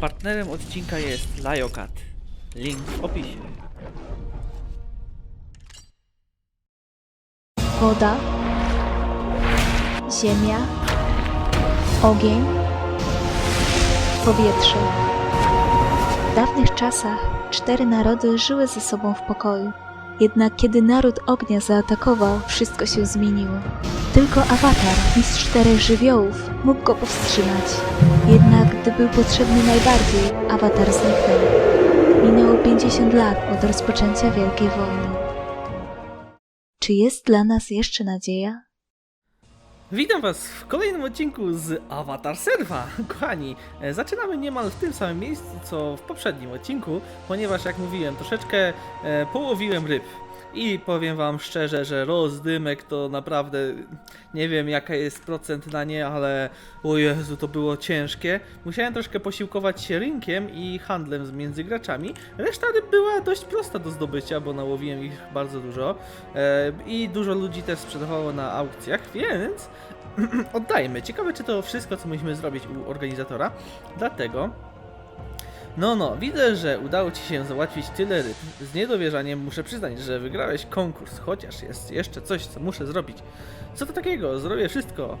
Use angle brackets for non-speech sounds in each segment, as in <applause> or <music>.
Partnerem odcinka jest Lajokat. Link w opisie. woda, ziemia, ogień, powietrze. W dawnych czasach cztery narody żyły ze sobą w pokoju. Jednak kiedy naród ognia zaatakował, wszystko się zmieniło. Tylko awatar, mistrz czterech żywiołów, mógł go powstrzymać. Jednak gdy był potrzebny najbardziej, awatar zniknął. Minęło 50 lat od rozpoczęcia Wielkiej Wojny. Czy jest dla nas jeszcze nadzieja? Witam Was w kolejnym odcinku z Avatar Serwa. Kochani, e, zaczynamy niemal w tym samym miejscu co w poprzednim odcinku, ponieważ jak mówiłem, troszeczkę e, połowiłem ryb. I powiem Wam szczerze, że rozdymek to naprawdę nie wiem jaka jest procent na nie, ale o Jezu, to było ciężkie. Musiałem troszkę posiłkować się rynkiem i handlem między graczami. Reszta ryb była dość prosta do zdobycia, bo nałowiłem ich bardzo dużo. E, I dużo ludzi też sprzedawało na aukcjach, więc <clears throat> oddajmy. Ciekawe, czy to wszystko, co musimy zrobić u organizatora. Dlatego. No, no, widzę, że udało Ci się załatwić tyle ryb. Z niedowierzaniem muszę przyznać, że wygrałeś konkurs, chociaż jest jeszcze coś, co muszę zrobić. Co to takiego? Zrobię wszystko.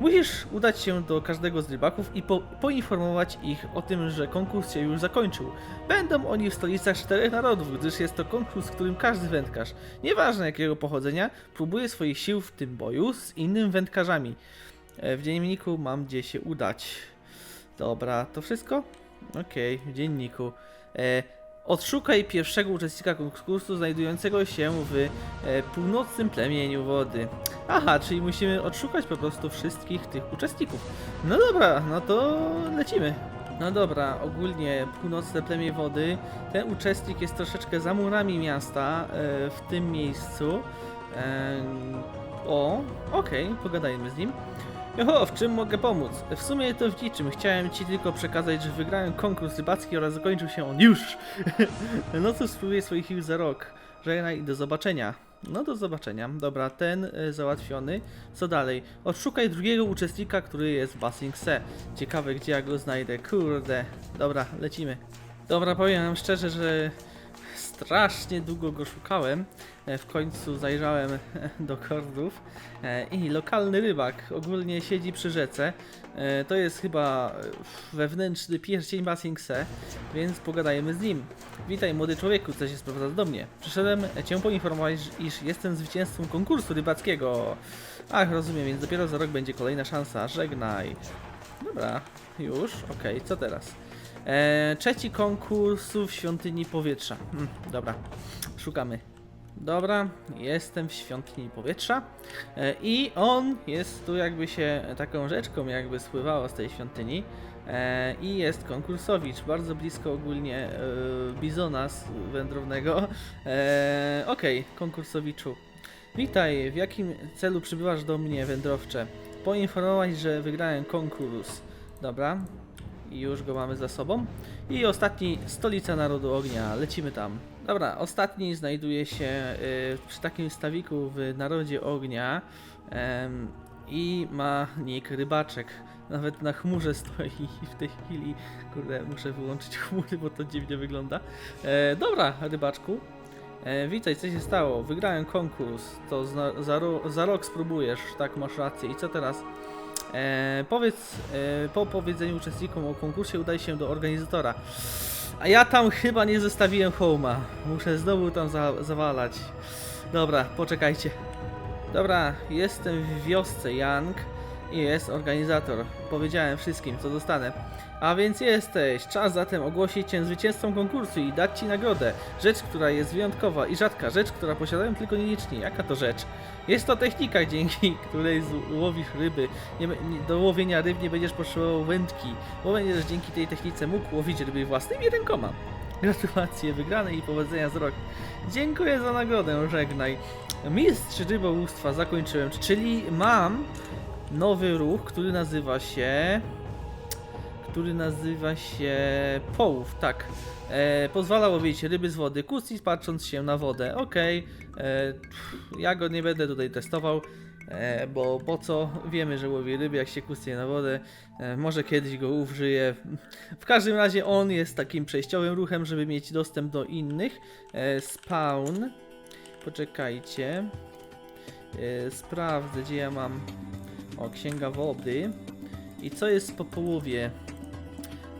Musisz udać się do każdego z rybaków i po poinformować ich o tym, że konkurs się już zakończył. Będą oni w stolicach czterech narodów, gdyż jest to konkurs, w którym każdy wędkarz, nieważne jakiego pochodzenia, próbuje swoich sił w tym boju z innymi wędkarzami. E, W dzienniku mam gdzie się udać. Dobra, to wszystko? Okej, w dzienniku. E, odszukaj pierwszego uczestnika konkursu znajdującego się w e, północnym plemieniu wody. Aha, czyli musimy odszukać po prostu wszystkich tych uczestników. No dobra, no to lecimy. No dobra, ogólnie północne plemię wody. Ten uczestnik jest troszeczkę za murami miasta e, w tym miejscu. E, o, okej, pogadajmy z nim. Joho, w czym mogę pomóc? W sumie to w niczym. Chciałem ci tylko przekazać, że wygrałem konkurs rybacki oraz zakończył się on już. <laughs> no to spróbuję swoich sił za rok. Żegnaj i do zobaczenia. No do zobaczenia. Dobra, ten y, załatwiony. Co dalej? Odszukaj drugiego uczestnika, który jest w Basing Se. Ciekawe, gdzie ja go znajdę. Kurde. Dobra, lecimy. Dobra, powiem wam szczerze, że strasznie długo go szukałem. E, W końcu zajrzałem do kordów E, i lokalny rybak ogólnie siedzi przy rzece. E, To jest chyba e, wewnętrzny pierścień Basingse, więc pogadajmy z nim. Witaj młody człowieku, co się sprowadza do mnie. Przyszedłem cię poinformować, iż jestem zwycięzcą konkursu rybackiego. Ach, rozumiem, więc dopiero za rok będzie kolejna szansa. Żegnaj. Dobra, już, okej, co teraz? E, trzeci konkursu w świątyni powietrza. Hmm, dobra, szukamy. Dobra, jestem w świątyni powietrza e, i on jest tu jakby się taką rzeczką jakby spływało z tej świątyni e, i jest konkursowicz, bardzo blisko ogólnie e, bizona wędrownego. E, Okej, konkursowiczu. Witaj, w jakim celu przybywasz do mnie wędrowcze? Poinformować, że wygrałem konkurs. Dobra, i już go mamy za sobą. I ostatni, stolica Narodu Ognia, lecimy tam. Dobra, ostatni znajduje się y, przy takim stawiku w Narodzie Ognia i ma nick Rybaczek. Nawet na chmurze stoi <laughs> w tej chwili. Kurde, muszę wyłączyć chmury, bo to dziwnie wygląda. E, dobra, Rybaczku. E, witaj, co się stało? Wygrałem konkurs. To za, za rok spróbujesz, tak masz rację. I co teraz? E, powiedz, e, po powiedzeniu uczestnikom o konkursie udaj się do organizatora. A ja tam chyba nie zostawiłem home'a. Muszę znowu tam za, zawalać. Dobra, poczekajcie. Dobra, jestem w wiosce Young i jest organizator. Powiedziałem wszystkim, co dostanę. A więc jesteś. Czas zatem ogłosić cię zwycięzcą konkursu i dać ci nagrodę. Rzecz, która jest wyjątkowa i rzadka. Rzecz, która posiadają tylko nieliczni. Jaka to rzecz? Jest to technika, <laughs> dzięki której łowisz ryby. Nie, nie, do łowienia ryb nie będziesz potrzebował wędki, bo będziesz dzięki tej technice mógł łowić ryby własnymi rękoma. Gratulacje wygranej i powodzenia z rok. Dziękuję za nagrodę, żegnaj. Mistrz rybołówstwa zakończyłem, czyli mam nowy ruch, który nazywa się... który nazywa się połów, tak. E, pozwala łowić ryby z wody, kusić patrząc się na wodę. Okej, e, pff, ja go nie będę tutaj testował. e, bo po co? Wiemy, że łowi ryby, jak się kustnie na wodę, e, może kiedyś go użyje. W każdym razie on jest takim przejściowym ruchem, żeby mieć dostęp do innych. E, spawn, poczekajcie, e, sprawdzę, gdzie ja mam, o, księga wody. I co jest po połowie?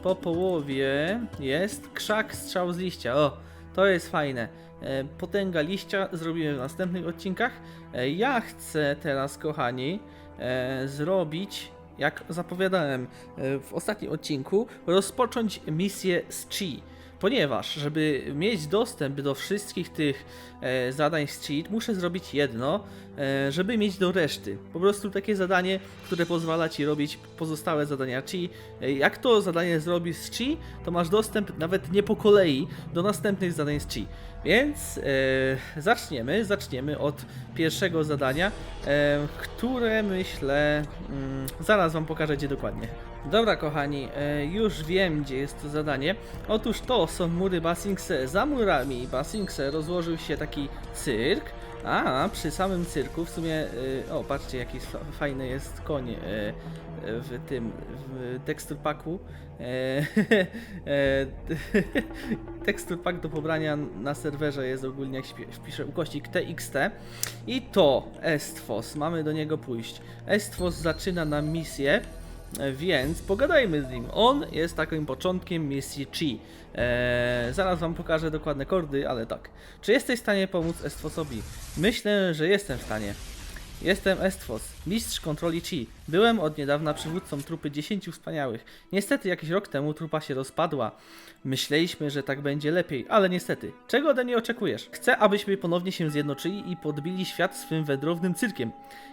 Po połowie jest krzak strzał z liścia. O, to jest fajne. E, Potęga liścia zrobimy w następnych odcinkach. E, Ja chcę teraz, kochani, e, zrobić, jak zapowiadałem e, w ostatnim odcinku, rozpocząć misję z Chi. Ponieważ, żeby mieć dostęp do wszystkich tych e, zadań z cheat, muszę zrobić jedno, e, żeby mieć do reszty. Po prostu takie zadanie, które pozwala ci robić pozostałe zadania chi. E, jak to zadanie zrobisz z chi, to masz dostęp nawet nie po kolei do następnych zadań z chi. Więc e, zaczniemy, zaczniemy od pierwszego zadania, e, które myślę, mm, zaraz wam pokażę gdzie dokładnie. Dobra kochani, e, już wiem gdzie jest to zadanie. Otóż to są mury Basingse. Za murami Basingse rozłożył się taki cyrk, a przy samym cyrku w sumie, e, o patrzcie jaki fa- fajny jest koń e, w tym, w tekstur pack <laughs> <laughs> do pobrania na serwerze jest ogólnie jak wpiszę ukośnik TXT i to Estvos, mamy do niego pójść. Estvos zaczyna nam misję, więc pogadajmy z nim. On jest takim początkiem misji Chi. Eee, zaraz wam pokażę dokładne kordy, ale tak. Czy jesteś w stanie pomóc Estvosowi? Myślę, że jestem w stanie. Jestem Estvos, mistrz kontroli Chi. Byłem od niedawna przywódcą trupy 10 wspaniałych. Niestety jakiś rok temu trupa się rozpadła. Myśleliśmy, że tak będzie lepiej, ale niestety. Czego ode mnie oczekujesz? Chcę, abyśmy ponownie się zjednoczyli i podbili świat swym wędrownym cyrkiem.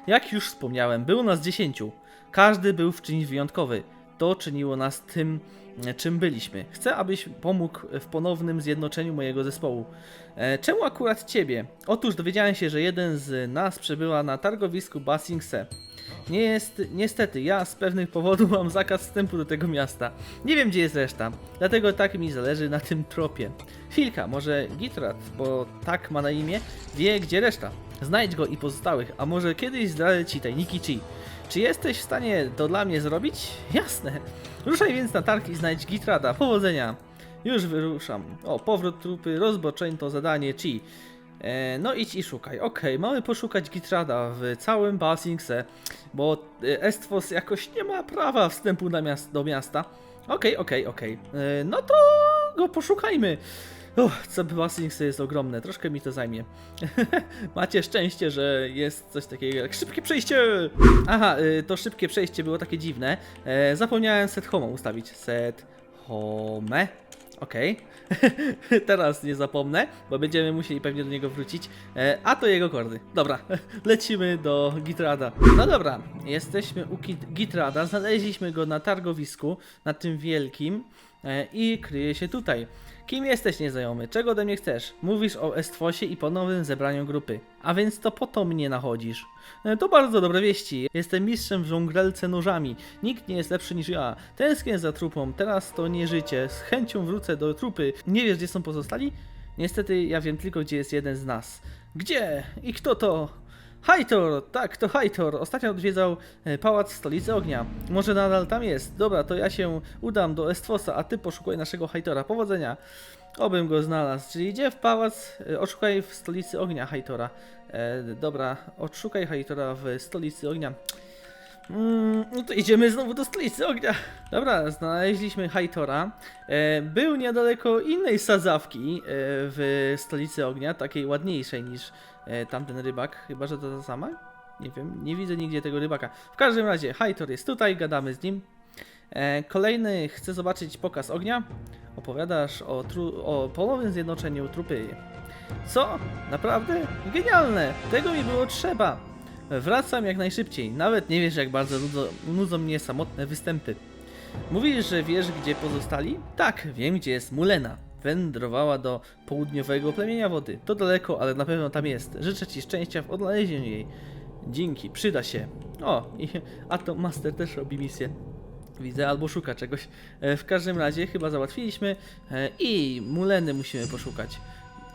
Jak już wspomniałem, było nas 10. Każdy był w czymś wyjątkowy. To czyniło nas tym, e, czym byliśmy. Chcę, abyś pomógł w ponownym zjednoczeniu mojego zespołu. E, Czemu akurat ciebie? Otóż dowiedziałem się, że jeden z nas przebywa na targowisku Basingse. Nie jest, niestety, ja z pewnych powodów mam zakaz wstępu do tego miasta. Nie wiem, gdzie jest reszta, dlatego tak mi zależy na tym tropie. Chwilka, może Gitrat, bo tak ma na imię, wie, gdzie reszta. Znajdź go i pozostałych, a może kiedyś zdradzę ci tajniki Chi. Czy jesteś w stanie to dla mnie zrobić? Jasne. Ruszaj więc na targ i znajdź Gitrada. Powodzenia. Już wyruszam. O, powrót trupy, rozpoczęto zadanie Chi. E, no idź i szukaj. Okej, mamy poszukać Gitrada w całym Basingse, bo e, Estvos jakoś nie ma prawa wstępu miast do miasta. Okej, okej, okej. E, No to go poszukajmy. Uff, Basingse jest ogromne, troszkę mi to zajmie. <laughs> Macie szczęście, że jest coś takiego jak szybkie przejście! Aha, y, to szybkie przejście było takie dziwne. E, zapomniałem set home ustawić. Set home. Okej. <laughs> Teraz nie zapomnę, bo będziemy musieli pewnie do niego wrócić. E, a to jego kordy. Dobra, <laughs> lecimy do Gitrada. No dobra, jesteśmy u Git- Gitrada. Znaleźliśmy go na targowisku, na tym wielkim. E, I kryje się tutaj. Kim jesteś nieznajomy? Czego ode mnie chcesz? Mówisz o Estwosie i ponownym zebraniu grupy. A więc to po to mnie nachodzisz. E, To bardzo dobre wieści. Jestem mistrzem w żonglelce nożami. Nikt nie jest lepszy niż ja. Tęsknię za trupą. Teraz to nie życie. Z chęcią wrócę do trupy. Nie wiesz, gdzie są pozostali? Niestety ja wiem tylko, gdzie jest jeden z nas. Gdzie? I kto to? Hajtor! Tak, to Hajtor. Ostatnio odwiedzał e, pałac stolicy ognia. Może nadal tam jest. Dobra, to ja się udam do Estwosa, a ty poszukaj naszego Hajtora. Powodzenia. Obym go znalazł. Czyli idzie w pałac, e, odszukaj w stolicy ognia Hajtora. E, dobra, odszukaj Hajtora w stolicy ognia. Mm, no to idziemy znowu do stolicy ognia. Dobra, znaleźliśmy Hajtora. E, był niedaleko innej sadzawki e, w stolicy ognia, takiej ładniejszej niż e, tamten rybak. Chyba, że to ta sama? Nie wiem, nie widzę nigdzie tego rybaka. W każdym razie, Hajtor jest tutaj, gadamy z nim. Kolejny chce zobaczyć pokaz ognia. Opowiadasz o, o ponownym zjednoczeniu trupy. Co? Naprawdę? Genialne! Tego mi było trzeba! Wracam jak najszybciej. Nawet nie wiesz, jak bardzo nudzą, nudzą mnie samotne występy. Mówisz, że wiesz, gdzie pozostali? Tak, wiem, gdzie jest Mulena. Wędrowała do południowego plemienia wody. To daleko, ale na pewno tam jest. Życzę ci szczęścia w odnalezieniu jej. Dzięki, przyda się. O, i <laughs> Atom Master też robi misję. Widzę, albo szuka czegoś. E, W każdym razie chyba załatwiliśmy e, i Muleny musimy poszukać.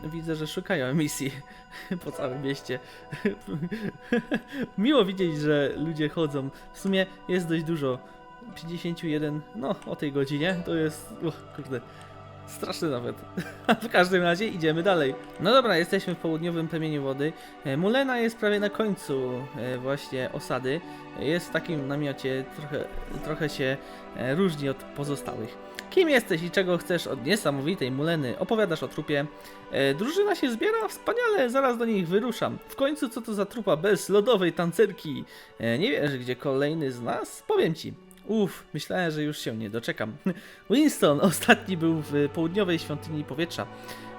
Widzę, że szukają emisji <laughs> po całym mieście. <laughs> Miło widzieć, że ludzie chodzą. W sumie jest dość dużo. 51, no o tej godzinie to jest, uch, kurde, straszne nawet. <laughs> w każdym razie idziemy dalej. No dobra, jesteśmy w południowym plemieniu wody. E, Mulena jest prawie na końcu e, właśnie osady. Jest w takim namiocie, trochę, trochę się e, różni od pozostałych. Kim jesteś i czego chcesz od niesamowitej Muleny? Opowiadasz o trupie. Drużyna się zbiera? Wspaniale, zaraz do nich wyruszam. W końcu co to za trupa bez lodowej tancerki? Nie wiesz, gdzie kolejny z nas? Powiem ci. Uff, myślałem, że już się nie doczekam. <laughs> Winston ostatni był w południowej świątyni powietrza.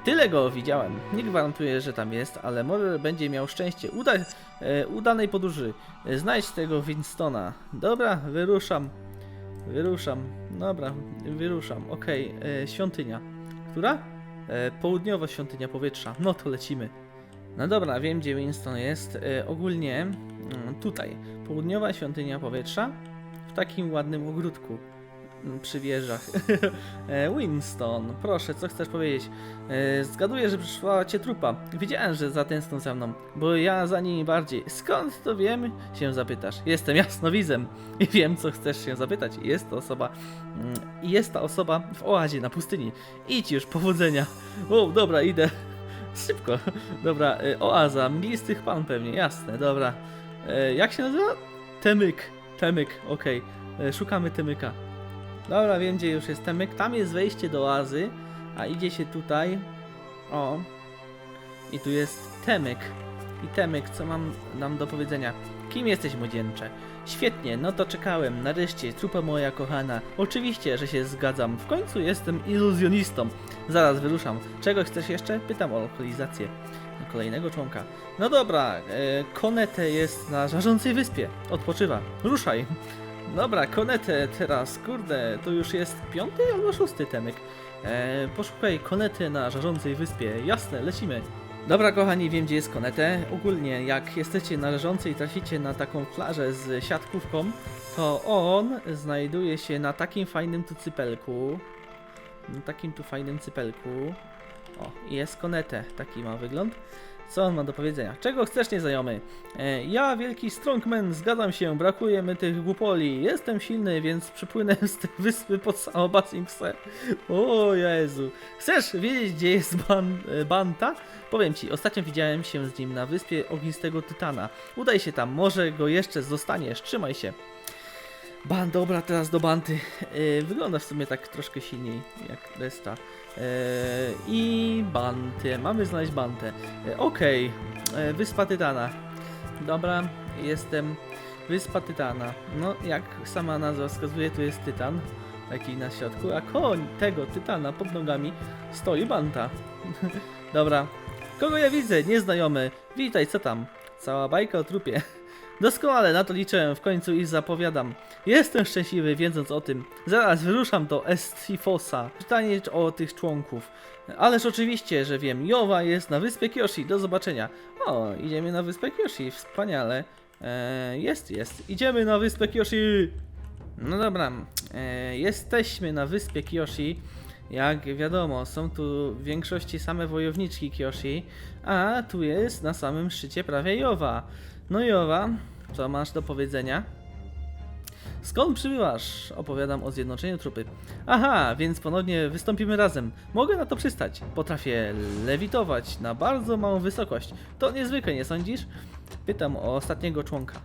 Tyle go widziałem. Nie gwarantuję, że tam jest, ale może będzie miał szczęście uda e, udanej podróży. Znajdź tego Winstona. Dobra, wyruszam. Wyruszam. Dobra, wyruszam. Okej, e, świątynia. Która? E, południowa świątynia powietrza. No to lecimy. No dobra, wiem gdzie Winston jest. E, ogólnie mm, tutaj. Południowa świątynia powietrza takim ładnym ogródku mm, przy wieżach. <laughs> E, Winston, proszę, co chcesz powiedzieć? E, Zgaduję, że przyszła cię trupa. Wiedziałem, że zatęskną za mną, bo ja za nimi bardziej. Skąd to wiem? Się zapytasz. Jestem jasnowidzem i wiem, co chcesz się zapytać. Jest to osoba. mm, Jest ta osoba w oazie na pustyni. Idź już, powodzenia. O, dobra, idę. Szybko. Dobra, e, oaza, mglistych pan pewnie, jasne, dobra. Jak się nazywa? Temyk. Temyk, okej. E, Szukamy Temyka. Dobra, wiem gdzie już jest Temyk. Tam jest wejście do oazy, a idzie się tutaj. O. I tu jest Temyk. I Temyk, co mam nam do powiedzenia? Kim jesteś, młodzieńcze? Świetnie, no to czekałem. Nareszcie, trupa moja kochana. Oczywiście, że się zgadzam. W końcu jestem iluzjonistą. Zaraz wyruszam. Czego chcesz jeszcze? Pytam o lokalizację kolejnego członka. No dobra, e, Konete jest na żarzącej wyspie. Odpoczywa. Ruszaj. Dobra, Konete teraz, kurde, to już jest piąty albo szósty temek. E, poszukaj Konety na żarzącej wyspie. Jasne, lecimy. Dobra, kochani, wiem gdzie jest Konete. Ogólnie, jak jesteście na leżącej i traficie na taką plażę z siatkówką, to on znajduje się na takim fajnym tu cypelku. Na takim tu fajnym cypelku. O, jest Konete, taki ma wygląd. Co on ma do powiedzenia? Czego chcesz, nieznajomy? E, ja, wielki strongman, zgadzam się, brakuje mi tych głupoli. Jestem silny, więc przypłynę <laughs> z tej wyspy pod samą Basingsę. O Jezu. Chcesz wiedzieć, gdzie jest ban, e, Banta? Powiem ci, ostatnio widziałem się z nim na wyspie ognistego Tytana. Udaj się tam, może go jeszcze zostaniesz, trzymaj się. Ban, dobra, teraz do Banty. E, wygląda w sumie tak troszkę silniej jak reszta. E, I Bantę, mamy znaleźć Bantę. E, Okej, e, Wyspa Tytana. Dobra, jestem. Wyspa Tytana. No, jak sama nazwa wskazuje, tu jest Tytan. Taki na środku, a koń tego Tytana pod nogami stoi Banta. <laughs> Dobra. Kogo ja widzę? Nieznajomy. Witaj, co tam? Cała bajka o trupie. Doskonale na to liczyłem, w końcu i zapowiadam. Jestem szczęśliwy, wiedząc o tym. Zaraz wyruszam do Estifosa. Pytanie o tych członków. Ależ oczywiście, że wiem. Jowa jest na wyspie Kyoshi. Do zobaczenia. O, idziemy na wyspę Kyoshi. Wspaniale. E, jest, jest. Idziemy na wyspę Kyoshi. No dobra. E, jesteśmy na wyspie Kyoshi. Jak wiadomo, są tu w większości same wojowniczki Kyoshi, a tu jest na samym szczycie prawie Jowa. No Jowa, co masz do powiedzenia? Skąd przybywasz? Opowiadam o zjednoczeniu trupy. Aha, więc ponownie wystąpimy razem. Mogę na to przystać. Potrafię lewitować na bardzo małą wysokość. To niezwykle, nie sądzisz? Pytam o ostatniego członka.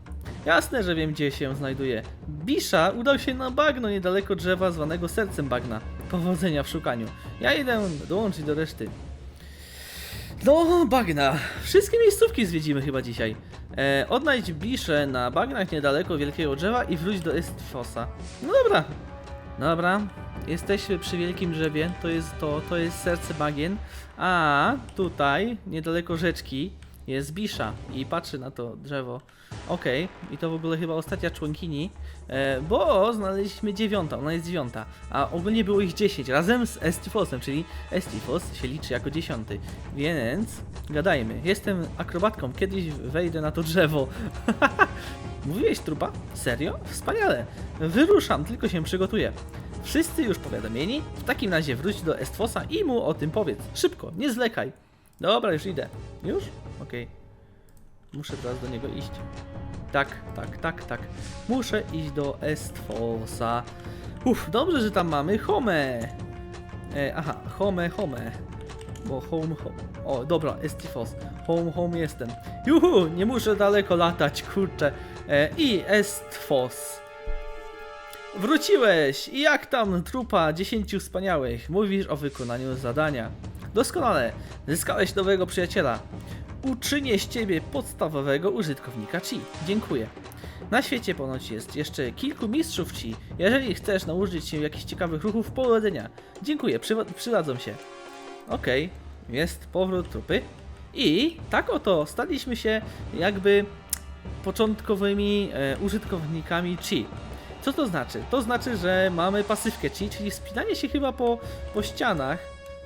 Jasne, że wiem gdzie się znajduje. Bisza udał się na bagno niedaleko drzewa zwanego sercem bagna. Powodzenia w szukaniu. Ja idę dołączyć do reszty. No, bagna. Wszystkie miejscówki zwiedzimy chyba dzisiaj. E, odnajdź Biszę na bagnach niedaleko wielkiego drzewa i wróć do Estfosa. No dobra. Dobra. Jesteśmy przy wielkim drzewie. To jest to, to jest serce bagien. A tutaj, niedaleko rzeczki, jest Bisza i patrzy na to drzewo. Okej, i to w ogóle chyba ostatnia członkini, e, bo znaleźliśmy dziewiątą, ona jest dziewiąta, a ogólnie było ich 10 razem z Estifosem, czyli Estifos się liczy jako dziesiąty, więc gadajmy. Jestem akrobatką, kiedyś wejdę na to drzewo. <laughs> Mówiłeś trupa? Serio? Wspaniale. Wyruszam, tylko się przygotuję. Wszyscy już powiadomieni? W takim razie wróć do Estfosa i mu o tym powiedz. Szybko, nie zwlekaj. Dobra, już idę. Już? Okej. Muszę teraz do niego iść. Tak, tak, tak, tak. Muszę iść do Estfosa. Uff, dobrze, że tam mamy Home. E, aha, Home, Home. Bo home, home. O, dobra, Estifos. Home, home jestem. Juhu, nie muszę daleko latać, kurczę. E, I Estfos. Wróciłeś! I jak tam trupa 10 wspaniałych? Mówisz o wykonaniu zadania. Doskonale. Zyskałeś nowego przyjaciela. Uczynię z ciebie podstawowego użytkownika Chi. Dziękuję. Na świecie ponoć jest jeszcze kilku mistrzów Chi. Jeżeli chcesz nauczyć się jakichś ciekawych ruchów powodzenia. Dziękuję, przywa- przydadzą się. Okej, jest powrót trupy. I tak oto staliśmy się jakby początkowymi e, użytkownikami Chi. Co to znaczy? To znaczy, że mamy pasywkę Chi, czyli wspinanie się chyba po, po ścianach,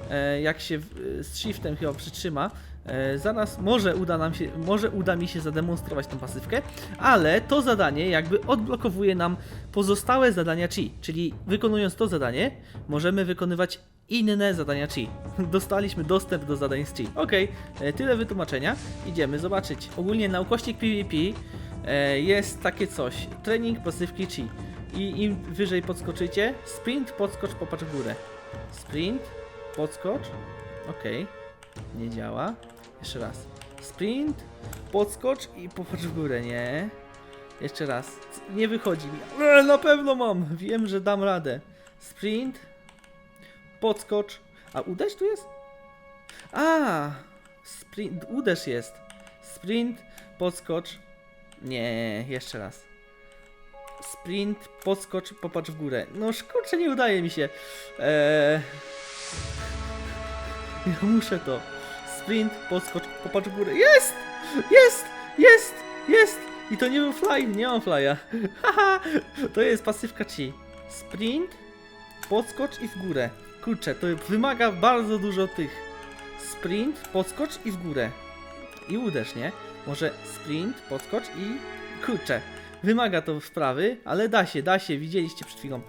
e, jak się w- z shiftem chyba przytrzyma. E, zaraz może uda nam się, może uda mi się zademonstrować tą pasywkę, ale to zadanie jakby odblokowuje nam pozostałe zadania Chi, czyli wykonując to zadanie, możemy wykonywać inne zadania Chi. <laughs> Dostaliśmy dostęp do zadań z Chi. Okej, e, tyle wytłumaczenia. Idziemy zobaczyć. Ogólnie na ukośnik PvP e, jest takie coś. Trening pasywki Chi. I im wyżej podskoczycie, sprint, podskocz, popatrz w górę. Sprint, podskocz. Okej, nie działa. Jeszcze raz. Sprint, podskocz i popatrz w górę, nie? Jeszcze raz. Nie wychodzi mi. E, na pewno mam. Wiem, że dam radę. Sprint, podskocz. A uderz tu jest? A, sprint, uderz jest. Sprint, podskocz. Nie, jeszcze raz. Sprint, podskocz, popatrz w górę. No kurczę, nie udaje mi się. Eee... Ja muszę to. Sprint, podskocz, popatrz w górę. Jest! Jest! Jest! Jest! I to nie był fly, nie mam flya. <laughs> Haha! to jest pasywka ci. Sprint, podskocz i w górę. Kurczę, to wymaga bardzo dużo tych. Sprint, podskocz i w górę. I uderz, nie? Może sprint, podskocz i kurczę. Wymaga to wprawy, ale da się, da się, widzieliście przed chwilą.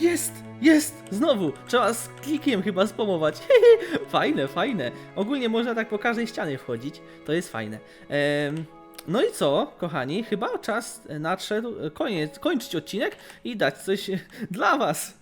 Jest! Jest! Znowu! Trzeba z klikiem chyba spamować. <laughs> fajne, fajne. Ogólnie można tak po każdej ścianie wchodzić. To jest fajne. Em, no i co, kochani? Chyba czas nadszedł, koniec, kończyć odcinek i dać coś <laughs> dla was.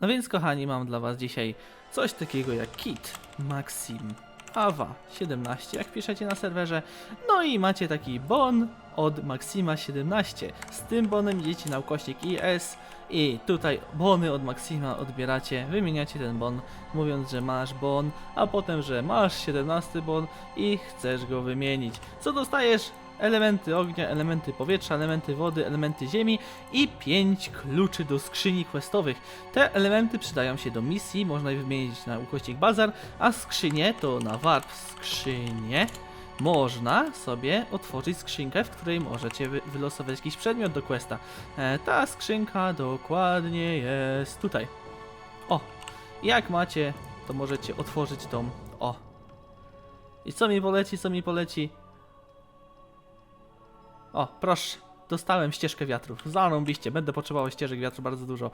No więc kochani, mam dla was dzisiaj coś takiego jak kit Maxim Ava 17, jak piszecie na serwerze. No i macie taki bon od Maxima 17. Z tym bonem idziecie na ukośnik IS i tutaj bony od Maxima odbieracie, wymieniacie ten bon, mówiąc, że masz bon, a potem, że masz 17 bon i chcesz go wymienić. Co dostajesz? Elementy ognia, elementy powietrza, elementy wody, elementy ziemi i 5 kluczy do skrzyni questowych. Te elementy przydają się do misji, można je wymienić na ukośnik bazar, a skrzynie to na warp skrzynie. Można sobie otworzyć skrzynkę, w której możecie wy wylosować jakiś przedmiot do questa. E, ta skrzynka dokładnie jest tutaj. O, jak macie, to możecie otworzyć tą. O. I co mi poleci, co mi poleci? O, proszę. Dostałem ścieżkę wiatrów. Zarąbiście, będę potrzebował ścieżek wiatru bardzo dużo.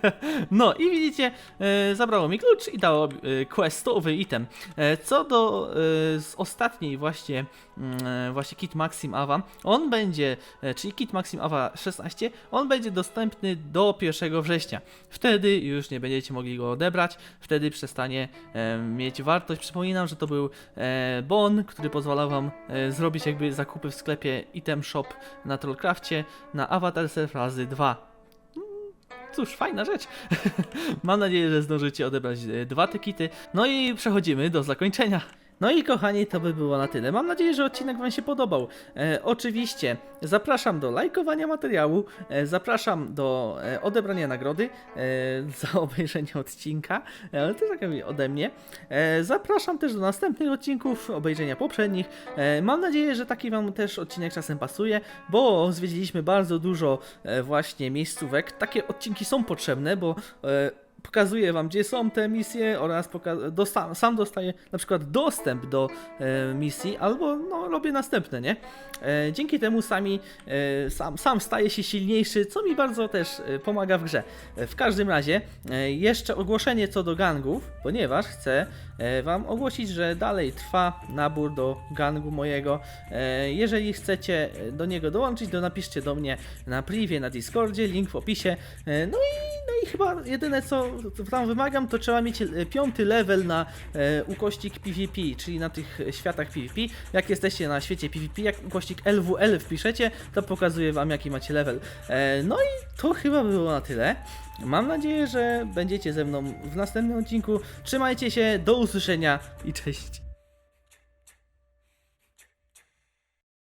<laughs> no i widzicie, e, zabrało mi klucz i dało e, questowy item. E, co do e, z ostatniej właśnie, mm, e, właśnie kit Maxim Ava, on będzie, e, czyli kit Maxim Ava 16, on będzie dostępny do 1 września. Wtedy już nie będziecie mogli go odebrać, wtedy przestanie e, mieć wartość. Przypominam, że to był e, bon, który pozwalał wam e, zrobić jakby zakupy w sklepie item shop na Trollcrafcie na Avatar razy 2. Mm, Cóż, fajna rzecz. <laughs> Mam nadzieję, że zdążycie odebrać e, dwa te kity. No i przechodzimy do zakończenia. No i kochani, to by było na tyle. Mam nadzieję, że odcinek Wam się podobał. E, oczywiście zapraszam do lajkowania materiału, e, zapraszam do e, odebrania nagrody e, <laughs> za obejrzenie odcinka, e, ale to tak jakby ode mnie. E, zapraszam też do następnych odcinków, obejrzenia poprzednich. E, mam nadzieję, że taki Wam też odcinek czasem pasuje, bo zwiedziliśmy bardzo dużo e, właśnie miejscówek. Takie odcinki są potrzebne, bo e, pokazuję wam, gdzie są te misje oraz dosta- sam dostaję na przykład dostęp do e, misji, albo no, robię następne, nie? E, dzięki temu sami, e, sam, sam staję się silniejszy, co mi bardzo też e, pomaga w grze. E, w każdym razie, e, jeszcze ogłoszenie co do gangów, ponieważ chcę e, wam ogłosić, że dalej trwa nabór do gangu mojego. E, jeżeli chcecie do niego dołączyć, to napiszcie do mnie na privie, na Discordzie, link w opisie. E, no i no i chyba jedyne co tam wymagam, to trzeba mieć e, piąty level na e, PvP, czyli na tych e, światach PvP. Jak jesteście na świecie PvP, jak ukośnik LWL wpiszecie, to pokazuje wam jaki macie level. E, no i to chyba było na tyle. Mam nadzieję, że będziecie ze mną w następnym odcinku. Trzymajcie się, do usłyszenia i cześć.